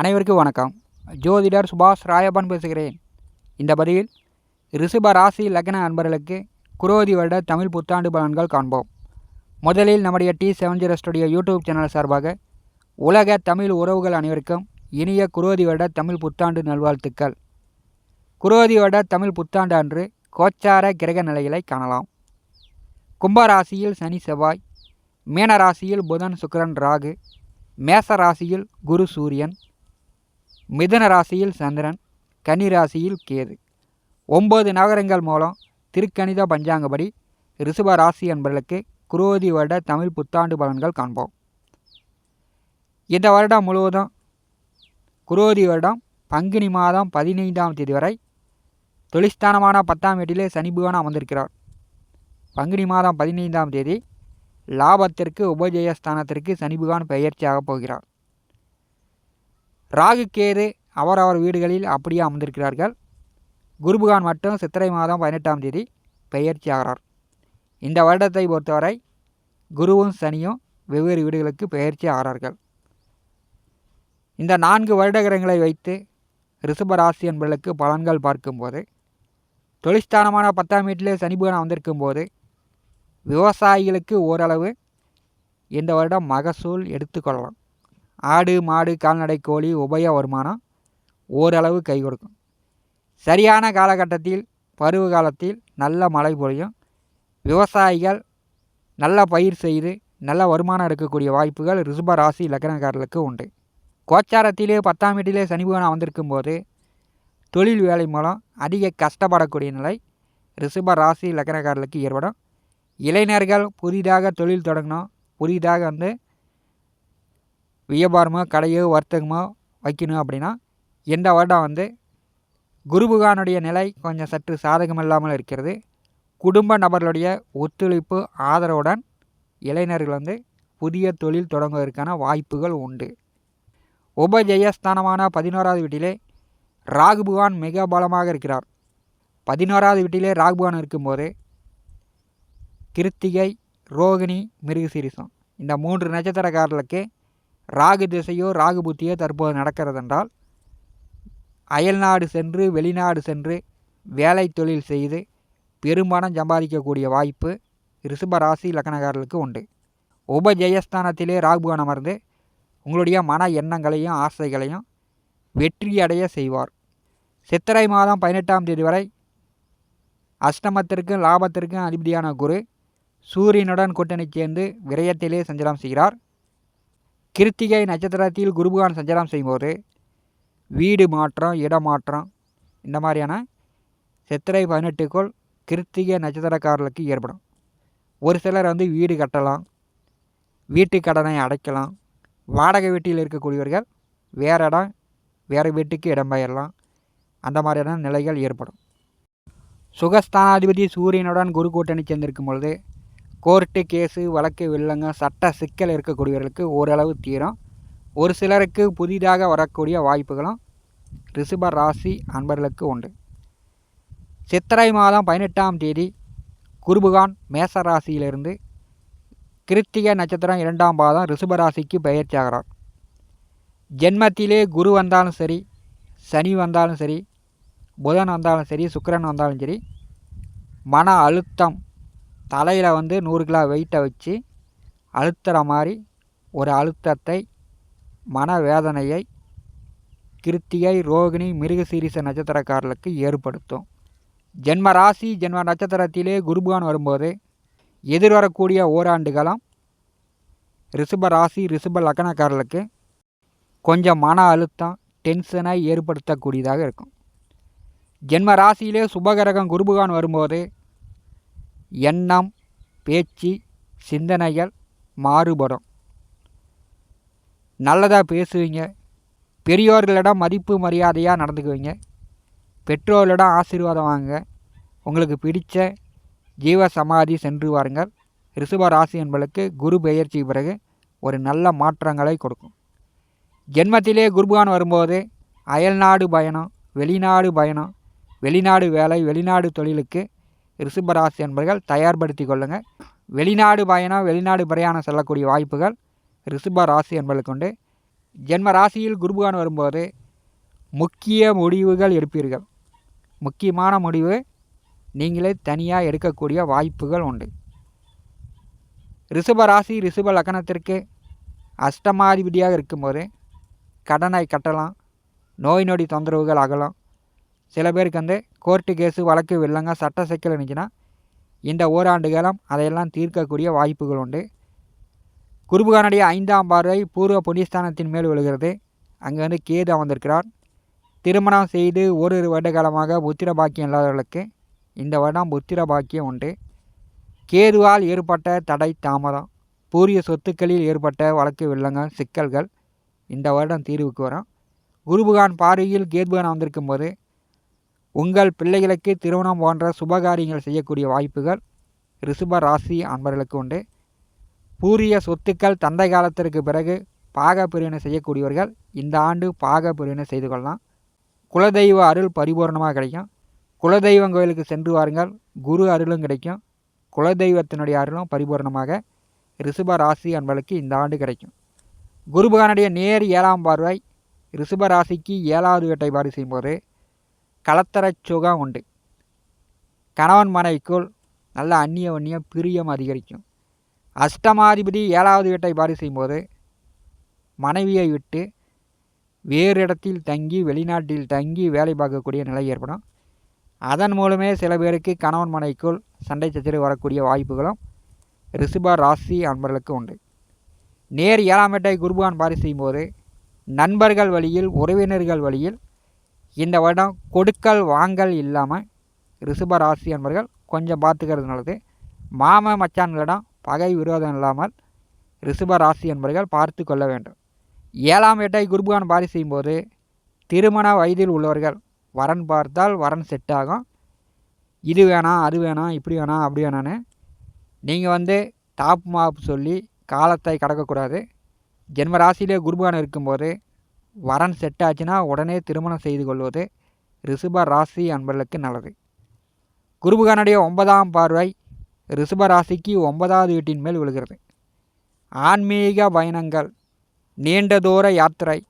அனைவருக்கும் வணக்கம். ஜோதிடர் சுபாஷ் ராயப்பன் பேசுகிறேன். இந்த பதிவில் ரிஷப ராசி லக்ன அன்பர்களுக்கு குரோதி வருட தமிழ் புத்தாண்டு பலன்கள் காண்போம். முதலில் நம்முடைய T seven zero studio YouTube channel சார்பாக உலக தமிழ் உறவுகள் அனைவருக்கும் இனிய குரோதி வருட தமிழ் புத்தாண்டு நல்வாழ்த்துக்கள். குரோதி வருட தமிழ் புத்தாண்டு அன்று கோச்சார கிரக நிலைகளை காணலாம். கும்பராசியில் சனி செவ்வாய் மீன ராசியில் புதன் சுக்கரன் ராகு மேச ராசியில் குரு சூரியன் மிதன ராசியில் சந்திரன் கன்னி ராசியில் கேது. ஒம்பது நகரங்கள் மூலம் திருக்கணித பஞ்சாங்கப்படி ரிஷப ராசி என்பவர்களுக்கு குரோதி வருட தமிழ் புத்தாண்டு பலன்கள் காண்போம். இந்த வருடம் முழுவதும் குரோதி வருடம் பங்குனி மாதம் பதினைந்தாம் தேதி வரை தொழிற்ஸ்தானமான பத்தாம் வீட்டிலே சனி பகவான் அமர்ந்திருக்கிறார். பங்குனி மாதம் பதினைந்தாம் தேதி லாபத்திற்கு உபஜயஸ்தானத்திற்கு சனி பெயர்ச்சியாகப் போகிறார். ராகு கேது அவரவர் வீடுகளில் அப்படியே அமர்ந்திருக்கிறார்கள். குருபகான் மட்டும் சித்திரை மாதம் பதினெட்டாம் தேதி பெயர்ச்சி ஆகிறார் இந்த வருடத்தை பொறுத்தவரை குருவும் சனியும் வெவ்வேறு வீடுகளுக்கு பெயர்ச்சி ஆகிறார்கள். இந்த நான்கு வருட கிரகங்களை வைத்து ரிஷபராசி என்பவர்களுக்கு பலன்கள் பார்க்கும்போது தொழிற்ஸ்தானமான பத்தாம் வீட்டிலே சனிபகன் வந்திருக்கும் போது விவசாயிகளுக்கு ஓரளவு இந்த வருடம் மகசூல் எடுத்துக்கொள்ளலாம். ஆடு மாடு கால்நடை கோழி உபய வருமானம் ஓரளவு கை கொடுக்கும். சரியான காலகட்டத்தில் பருவ காலத்தில் நல்ல மழை பொழியும். விவசாயிகள் நல்ல பயிர் செய்து நல்ல வருமானம் எடுக்கக்கூடிய வாய்ப்புகள் ரிஷப ராசி லக்னக்காரர்களுக்கு உண்டு. கோச்சாரத்திலே பத்தாம் வீட்டிலே சனிபகவான் வந்திருக்கும் போது தொழில் வேலை மூலம் அதிக கஷ்டப்படக்கூடிய நிலை ரிஷப ராசி லக்னக்காரர்களுக்கு ஏற்படும். இளைஞர்கள் புதிதாக தொழில் தொடங்கணும் புதிதாக வந்து வியாபாரமோ கடையோ வர்த்தகமோ வைக்கணும் அப்படின்னா இந்த வருடம் வந்து குருபுகானுடைய நிலை கொஞ்சம் சற்று சாதகம் இல்லாமல் இருக்கிறது. குடும்ப நபர்களுடைய ஒத்துழைப்பு ஆதரவுடன் இளைஞர்கள் வந்து புதிய தொழில் தொடங்குவதற்கான வாய்ப்புகள் உண்டு. உபஜெயஸ்தானமான பதினோராவது வீட்டிலே ராகுபுகான் மிக பலமாக இருக்கிறார். பதினோராவது வீட்டிலே ராகுபகான் இருக்கும்போது கிருத்திகை ரோகிணி மிருகசீரிசம். இந்த மூன்று நட்சத்திரக்காரர்களுக்கு ராகு திசையோ ராகு புத்தியோ தற்போது நடக்கிறதென்றால் அயல்நாடு சென்று வெளிநாடு சென்று வேலை தொழில் செய்து பெரும்பணம் சம்பாதிக்கக்கூடிய வாய்ப்பு ரிஷப ராசி உண்டு. உபஜெயஸ்தானத்திலே ராகுபவன் அமர்ந்து உங்களுடைய மன எண்ணங்களையும் ஆசைகளையும் வெற்றியடைய செய்வார். சித்திரை மாதம் பதினெட்டாம் தேதி வரை அஷ்டமத்திற்கும் லாபத்திற்கும் அதிபதியான குரு சூரியனுடன் கூட்டணி சேர்ந்து விரயத்திலே சஞ்சலம் செய்கிறார். கிருத்திகை நட்சத்திரத்தில் குருபகான் சஞ்சாரம் செய்யும்போது வீடு மாற்றம் இடமாற்றம் இந்த மாதிரியான சித்திரை பதினெட்டுக்குள் கிருத்திகை நட்சத்திரக்காரர்களுக்கு ஏற்படும். ஒரு சிலர் வந்து வீடு கட்டலாம் வீட்டு கடனை அடைக்கலாம். வாடகை வீட்டில் இருக்கக்கூடியவர்கள் வேறு இடம் வேறு வீட்டுக்கு இடம்பெயரலாம் அந்த மாதிரியான நிலைகள் ஏற்படும். சுகஸ்தானாதிபதி சூரியனுடன் குரு கூட்டணி சேர்ந்திருக்கும் பொழுது கோர்ட்டு கேஸு வழக்கு வில்லங்க சட்ட சிக்கல் இருக்கக்கூடியவர்களுக்கு ஓரளவு தீரும். ஒரு சிலருக்கு புதிதாக வரக்கூடிய வாய்ப்புகளும் ரிஷப ராசி அன்பர்களுக்கு உண்டு. சித்திரை மாதம் பதினெட்டாம் தேதி குருபுகான் மேச ராசியிலிருந்து கிருத்திகை நட்சத்திரம் இரண்டாம் பாதம் ரிஷபராசிக்கு பயிற்சியாகிறார் ஜென்மத்திலே குரு வந்தாலும் சரி சனி வந்தாலும் சரி புதன் வந்தாலும் சரி சுக்கரன் வந்தாலும் சரி மன அழுத்தம் தலையில் வந்து நூறு கிலோ வெயிட்டை வச்சு அழுத்துகிற மாதிரி ஒரு அழுத்தத்தை மனவேதனையை கிருத்திகை ரோகிணி மிருகசீரிச நட்சத்திரக்காரர்களுக்கு ஏற்படுத்தும். ஜென்ம ராசி ஜென்ம நட்சத்திரத்திலே குருபகான் வரும்போது எதிர்வரக்கூடிய ஓராண்டுகளும் ரிஷப ராசி ரிஷப லக்னக்காரர்களுக்கு கொஞ்சம் மன அழுத்தம் டென்ஷனை ஏற்படுத்தக்கூடியதாக இருக்கும். ஜென்ம ராசியிலே சுபகரகம் குருபகான் வரும்போது எண்ணம் பேச்சு சிந்தனைகள் மாறுபடும். நல்லதாக பேசுவீங்க. பெரியோர்களிடம் மதிப்பு மரியாதையாக நடந்துக்குவீங்க. பெற்றோர்களிடம் ஆசீர்வாதம் வாங்க உங்களுக்கு பிடித்த ஜீவ சமாதி சென்று வாருங்கள். ரிஷப ராசி என்பதற்கு குரு பெயர்ச்சி பிறகு ஒரு நல்ல மாற்றங்களை கொடுக்கும். ஜென்மத்திலே குருபான் வரும்போது அயல்நாடு பயணம் வெளிநாடு பயணம் வெளிநாடு வேலை வெளிநாடு தொழிலுக்கு ரிஷபராசி என்பர்கள் தயார்படுத்தி கொள்ளுங்கள் வெளிநாடு பயணம் வெளிநாடு பிரயாணம் செல்லக்கூடிய வாய்ப்புகள் ரிஷப ராசி என்பதற்கு உண்டு. ஜென்ம ராசியில் குருபகான் வரும்போது முக்கிய முடிவுகள் எடுப்பீர்கள். முக்கியமான முடிவு நீங்களே தனியாக எடுக்கக்கூடிய வாய்ப்புகள் உண்டு. ரிஷப ராசி ரிஷப லக்கணத்திற்கு அஷ்டமாதிபதியாக இருக்கும்போது கடனை கட்டலாம் நோய் நொடி தொந்தரவுகள் அகலாம் சில பேருக்கு வந்து கோர்ட்டு கேஸு வழக்கு வெள்ளங்க சட்ட சிக்கல் இருந்துச்சுன்னா இந்த ஓராண்டு காலம் அதையெல்லாம் தீர்க்கக்கூடிய வாய்ப்புகள் உண்டு. குருபுகானுடைய ஐந்தாம் பார்வை பூர்வ புண்ணியஸ்தானத்தின் மேல் விழுகிறது. அங்கே வந்து கேது அமர்ந்திருக்கிறார். திருமணம் செய்து ஓரிரு வருட காலமாக புத்திர பாக்கியம் இல்லாதவர்களுக்கு இந்த வருடம் புத்திர பாக்கியம் உண்டு. கேதுவால் ஏற்பட்ட தடை தாமதம் பூரிய சொத்துக்களில் ஏற்பட்ட வழக்கு வில்லங்கள் சிக்கல்கள் இந்த வருடம் தீர்வுக்கு வரும். குருபுகான் பார்வையில் கேதுபுகான் வந்திருக்கும் போது உங்கள் பிள்ளைகளுக்கு திருமணம் போன்ற சுபகாரியங்கள் செய்யக்கூடிய வாய்ப்புகள் ரிஷப ராசி அன்பர்களுக்கு உண்டு. பூரிய சொத்துக்கள் தந்தை காலத்திற்கு பிறகு பாக பிரிவினை செய்யக்கூடியவர்கள் இந்த ஆண்டு பாக பிரிவினை செய்து கொள்ளலாம். குலதெய்வ அருள் பரிபூர்ணமாக கிடைக்கும். குலதெய்வம் கோயிலுக்கு சென்று வாருங்கள். குரு அருளும் கிடைக்கும். குலதெய்வத்தினுடைய அருளும் பரிபூர்ணமாக ரிஷப ராசி அன்பர்களுக்கு இந்த ஆண்டு கிடைக்கும். குருபகானுடைய நேர் ஏழாம் பார்வை ரிஷப ராசிக்கு ஏழாவது வேட்டை பாரி செய்யும்போது கலத்தர சுகம் உண்டு. கணவன் மனைவிக்குள் நல்ல அந்நிய வன்னிய பிரியம் அதிகரிக்கும். அஷ்டமாதிபதி ஏழாவது வீட்டை பாரி செய்யும்போது மனைவியை விட்டு வேறு இடத்தில் தங்கி வெளிநாட்டில் தங்கி வேலை பார்க்கக்கூடிய நிலை ஏற்படும். அதன் மூலமே சில பேருக்கு கணவன் மனைக்குள் சண்டை சச்சரவு வரக்கூடிய வாய்ப்புகளும் ரிஷப ராசி அன்பர்களுக்கு உண்டு. நேர் ஏழாம் வீட்டை குருபான் பாரி செய்யும்போது நண்பர்கள் வழியில் உறவினர்கள் வழியில் இந்த வருடம் கொடுக்கல் வாங்கல் இல்லாமல் ரிஷப ராசி கொஞ்சம் பார்த்துக்கிறது நல்லது. மாம மச்சான்களிடம் பகை விரோதம் இல்லாமல் ரிஷப ராசி என்பர்கள் பார்த்து கொள்ள வேண்டும். ஏழாம் வீட்டை குருபகான் பாரி செய்யும்போது திருமண வயதில் உள்ளவர்கள் வரன் பார்த்தால் வரன் செட் ஆகும். இது வேணாம் அது வேணாம் இப்படி வேணாம் அப்படி வேணான்னு நீங்கள் வந்து டாப் மாப் சொல்லி காலத்தை கடக்கக்கூடாது. ஜென்ம ராசியிலே குருபகான் இருக்கும்போது வரன் செட் ஆச்சுன்னா உடனே திருமணம் செய்து கொள்வது ரிஷப ராசி அன்பர்களுக்கு நல்லது. குருபுகானுடைய ஒன்பதாம் பார்வை ரிஷப ராசிக்கு ஒன்பதாவது வீட்டின் மேல் விழுகிறது. ஆன்மீக பயணங்கள் நீண்ட தூர யாத்திரை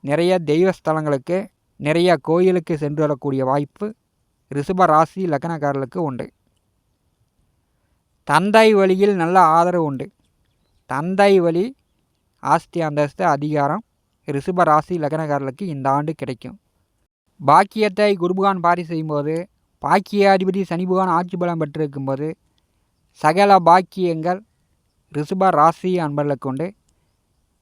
நிறைய தெய்வ ஸ்தலங்களுக்கு நிறைய கோயிலுக்கு சென்று வரக்கூடிய வாய்ப்பு ரிஷப ராசி லக்னக்காரர்களுக்கு உண்டு. தந்தை வழியில் நல்ல ஆதரவு உண்டு. தந்தை வழி ஆஸ்தி அந்தஸ்து அதிகாரம் ரிஷப ராசி லக்னக்காரர்களுக்கு இந்த ஆண்டு கிடைக்கும். பாக்கியத்தை குருபுகான் பாரி செய்யும்போது பாக்கிய அதிபதி சனிபுகான் ஆட்சி பலம் பெற்றிருக்கும்போது சகல பாக்கியங்கள் ரிஷப ராசி அன்பர்களுக்கு உண்டு.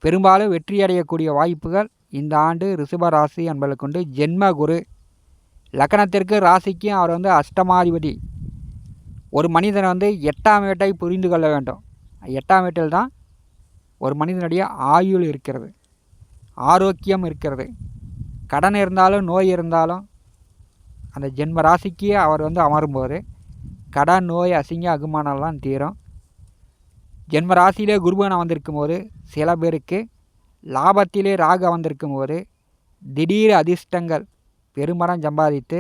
பெரும்பாலும் வெற்றியடையக்கூடிய வாய்ப்புகள் இந்த ஆண்டு ரிஷப ராசி அன்பர்களுக்கு உண்டு. ஜென்ம குரு லக்கணத்திற்கு ராசிக்கும் அவர் வந்து அஷ்டமாதிபதி. ஒரு மனிதன் வந்து எட்டாம் வீட்டை புரிந்து கொள்ள வேண்டும். எட்டாம் வீட்டில் தான் ஒரு மனிதனுடைய ஆயுள் இருக்கிறது. ஆரோக்கியம் இருக்கிறது. கடன் இருந்தாலும் நோய் இருந்தாலும் அந்த ஜென்ம ராசிக்கு அவர் வந்து அமரும்போது கடன் நோய் அசிங்க அகுமானம்லாம் தீரும். ஜென்ம ராசியிலே குருபகன் வந்திருக்கும் போது சில பேருக்கு லாபத்திலே ராகம் வந்திருக்கும் போது திடீர் அதிர்ஷ்டங்கள் பெருமரம் சம்பாதித்து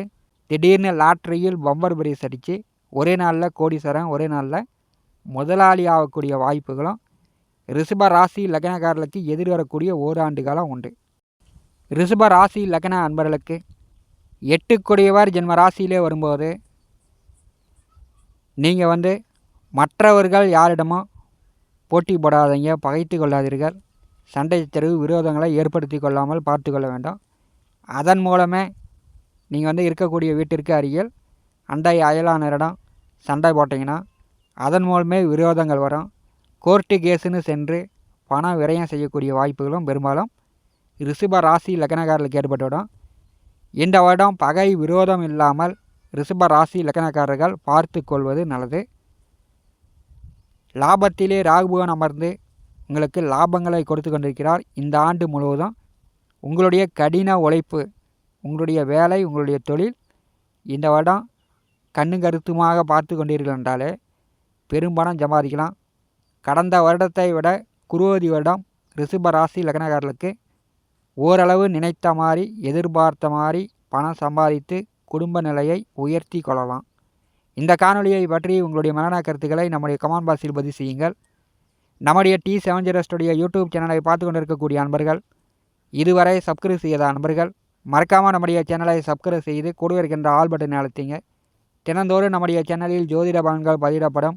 திடீர்னு லாட்ரியில் பம்பர் பிரைஸ் அடித்து ஒரே நாளில் கோடீஸ்வரன் ஒரே நாளில் முதலாளி ஆகக்கூடிய வாய்ப்புகளும் ரிஷப ராசி லக்னக்காரர்களுக்கு எதிர்வரக்கூடிய ஓராண்டு காலம் உண்டு. ரிஷப ராசி லக்ன அன்பர்களுக்கு எட்டுக்குடையவர் ஜென்ம ராசியிலே வரும்போது நீங்கள் வந்து மற்றவர்கள் யாரிடமோ போட்டி போடாதீங்க பகைத்து கொள்ளாதீர்கள். சண்டை தெருவு விரோதங்களை ஏற்படுத்தி கொள்ளாமல் பார்த்து கொள்ள வேண்டும். அதன் மூலமே நீங்கள் வந்து இருக்கக்கூடிய வீட்டிற்கு அருகில் அண்டை அயலானரிடம் சண்டை போட்டிங்கன்னா அதன் மூலமே விரோதங்கள் வரும். கோர்ட்டு கேஸுன்னு சென்று பணம் விரயம் செய்யக்கூடிய வாய்ப்புகளும் பெரும்பாலும் ரிஷப ராசி லக்னக்காரர்களுக்கு ஏற்பட்டுவிடும். இந்த வருடம் பகை விரோதம் இல்லாமல் ரிஷப ராசி லக்னக்காரர்கள் பார்த்து கொள்வது நல்லது. லாபத்திலே ராகுபவன் அமர்ந்து உங்களுக்கு லாபங்களை கொடுத்து கொண்டிருக்கிறார். இந்த ஆண்டு முழுவதும் உங்களுடைய கடின உழைப்பு உங்களுடைய வேலை உங்களுடைய தொழில் இந்த வருடம் கண்ணு கருத்துமாக பார்த்து கொண்டீர்கள் என்றாலே பெரும்பணம் சம்பாதிக்கலாம். கடந்த வருடத்தை விட குருவதி வருடம் ரிஷப ராசி லக்னகாரர்களுக்கு ஓரளவு நினைத்த மாதிரி எதிர்பார்த்த மாதிரி பணம் சம்பாதித்து குடும்ப நிலையை உயர்த்தி கொள்ளலாம். இந்த காணொலியை பற்றி உங்களுடைய மரண கருத்துக்களை நம்முடைய கமான் பாக்ஸில் பதிவு செய்யுங்கள். நம்முடைய டி செவன் ஜீரோஸ்டுடைய யூடியூப் சேனலை பார்த்து கொண்டிருக்கக்கூடிய அன்பர்கள் இதுவரை சப்ஸ்கிரைப் செய்யாத அன்பர்கள் மறக்காமல் நம்முடைய சேனலை சப்ஸ்கிரைப் செய்து கூட இருக்கின்ற ஆல் பட்டனை அழுத்திங்க. தினந்தோறும் நம்முடைய சேனலில் ஜோதிட பலன்கள் பதிவிடப்படும்.